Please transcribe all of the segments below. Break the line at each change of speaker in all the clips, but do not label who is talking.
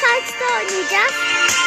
comes to Ninja.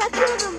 Sakura.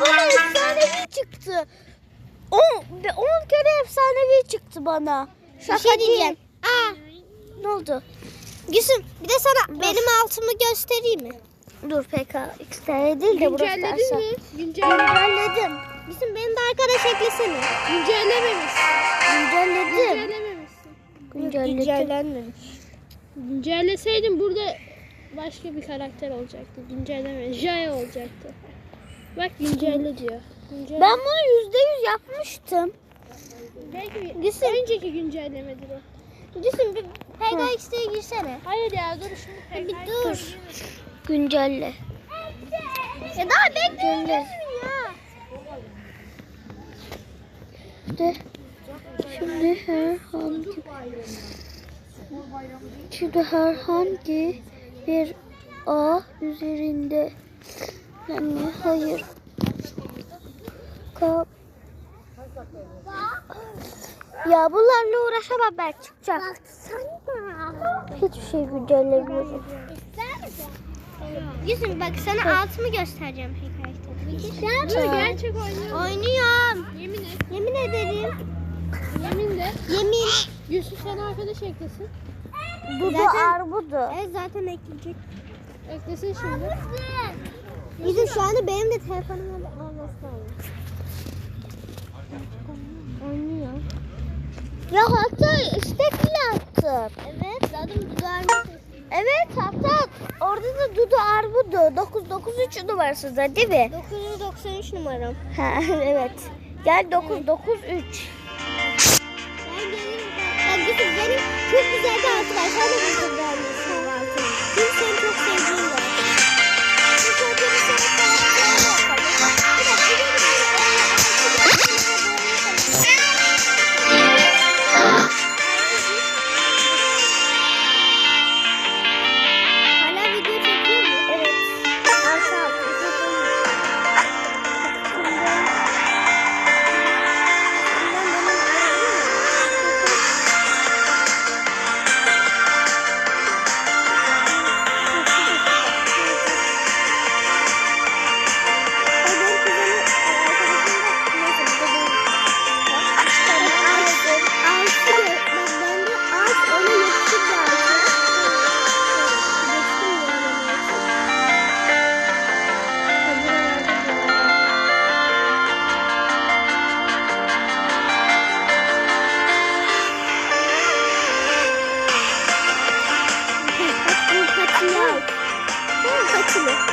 Bana efsanevi çıktı. 10 10 kere efsanevi çıktı bana. Şaka
şey
değil.
diyeceğim.
Aa, ne oldu?
Gülsüm bir de sana benim altımı göstereyim mi?
Dur PK XT'ye değil de burası
Güncelledin mi? Güncelle
Güncelledim.
Gülsüm beni de arkadaş eklesene.
güncellememişsin.
Güncelledim.
Güncellememişsin.
Güncelledim.
Güncellenmemiş.
Güncelleseydin burada başka bir karakter olacaktı. Güncelleme. Jaya olacaktı. Bak güncelle diyor. Güncelle.
Ben bunu yüzde yüz yapmıştım.
Belki
Gülsüm.
önceki güncellemedir o.
Gülsüm bir PKX'ye girsene.
Hayır ya dur şimdi.
Bir dur.
Güncelle.
Ya daha bekliyorum ya.
De. Şimdi herhangi Şimdi herhangi bir A üzerinde yani hayır Kap ya bunlarla uğraşamam ben çıkacak. Hiçbir şey güncellemiyorum.
Gülsüm bak sana altımı göstereceğim.
Dur gerçek oynuyor.
Oynuyorum.
Yemin et.
Yemin ederim.
Yemin de.
Yemin.
Yusuf seni arkadaş eklesin.
Dudu
Zaten-
arbudu.
Evet zaten ekleyecek.
Eklesin şimdi.
Bizim şu anda benim de telefonumun olması lazım. Oynuyor.
Ya hatta istekli attım.
Evet zaten dudağını
Evet hatta orada da Dudu Arbudu 993 numarası da değil mi?
993 numaram.
Ha evet. Gel 993.
Ben gelirim. Bak Yusuf benim çok güzel bir altı var. Çocuğu bir
这个。